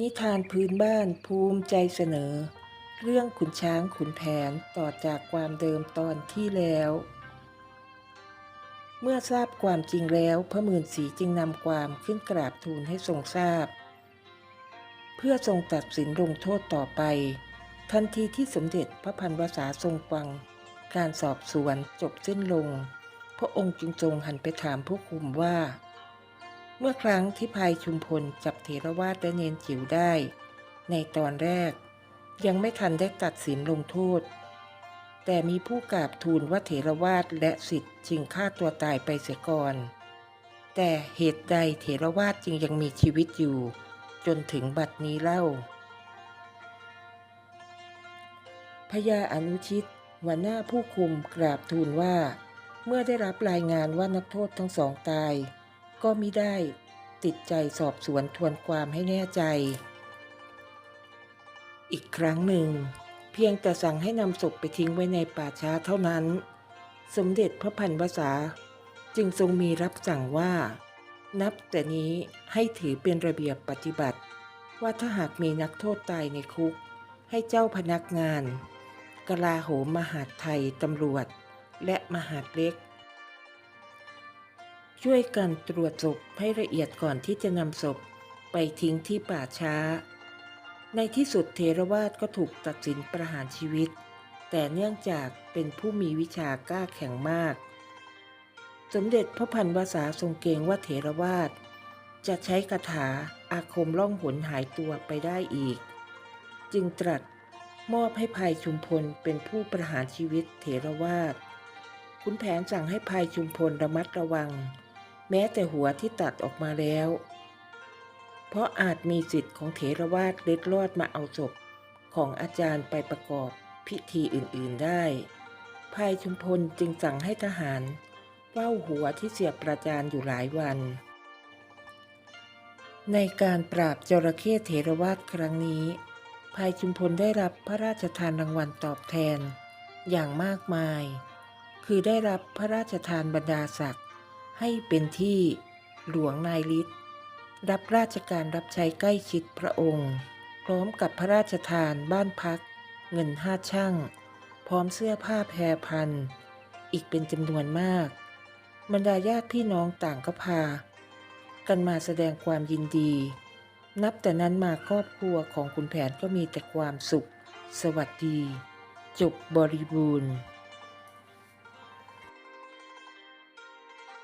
นิทานพื้นบ้านภูมิใจเสนอ เรื่องขุนช้างขุนแผนต่อจากความเดิมตอนที่แล้ว เมื่อทราบความจริงแล้วพระมื่นสีจึงนำความขึ้นกราบทูลให้ทรงทราบ เพื่อทรงตัดสินลงโทษต่อไป ทันทีที่สมเด็จพระพันวษาทรงฟัง การสอบสวนจบสิ้นลง พระองค์จึงทรงหันไปถามผู้คุมว่า เมื่อครั้งที่พายชุมพลจับเถรวาทและเนนจิ๋วได้ ในตอนแรก ยังไม่ทันได้ตัดสินลงโทษ แต่มีผู้กราบทูลว่าเถรวาทและสิทธิ์จึงฆ่าตัวตายไปเสียก่อน แต่เหตุใดเถรวาทจึงยังมีชีวิตอยู่ จนถึงบัดนี้เล่าพญาอนุชิตหัวหน้าผู้คุมกราบทูลว่า เมื่อได้รับรายงานว่านักโทษทั้งสองตาย ก็มิได้ติดใจสอบสวนทวนความให้แน่ใจ อีกครั้งหนึ่ง เพียงแต่สั่งให้นำศพไปทิ้งไว้ในป่าช้าเท่านั้น สมเด็จพระพันวษาจึงทรงมีรับสั่งว่า นับแต่นี้ให้ถือเป็นระเบียบปฏิบัติ ว่าถ้าหากมีนักโทษตายในคุก ให้เจ้าพนักงานกลาโหมมหาดไทยตำรวจ และมหาดเล็ก ช่วยกันตรวจศพให้ละเอียดก่อนที่จะนำศพไปทิ้งที่ป่าช้า ในที่สุดเทรวาสก็ถูกตัดสินประหารชีวิต แต่เนื่องจากเป็นผู้มีวิชากล้าแข็งมาก สมเด็จพระพันวษาทรงเกรงว่าเถรวาสจะใช้คาถาอาคมล่องหนหายตัวไปได้อีก จึงตรัสมอบให้ภัยชุมพลเป็นผู้ประหารชีวิตเถรวาสขุนแผนสั่งให้ภัยชุมพลระมัดระวัง แม้แต่หัวที่ตัดออกมาแล้ว เพราะอาจมีสิทธิ์ของเถรวาสเล็ดลอดมาเอาศพของอาจารย์ไปประกอบพิธีอื่นๆได้ภายชุมพลจึงสั่งให้ทหารเฝ้าหัวที่เสียบประจานอยู่หลายวัน ในการปราบจระเข้เถรวาสครั้งนี้ภายชุมพลได้รับพระราชทานรางวัลตอบแทนอย่างมากมาย คือได้รับพระราชทานบรรดาศักดิ์ ให้เป็นที่หลวงนายฤทธิ์รับราชการรับใช้ใกล้ชิดพระองค์ พร้อมกับพระราชทานบ้านพัก เงินห้าช่าง พร้อมเสื้อผ้าแพรพัน อีกเป็นจำนวนมาก บรรดาญาติพี่น้องต่างก็พา กันมาแสดงความยินดี นับแต่นั้นมาครอบครัวของคุณแผนก็มีแต่ความสุข สวัสดี จบบริบูรณ์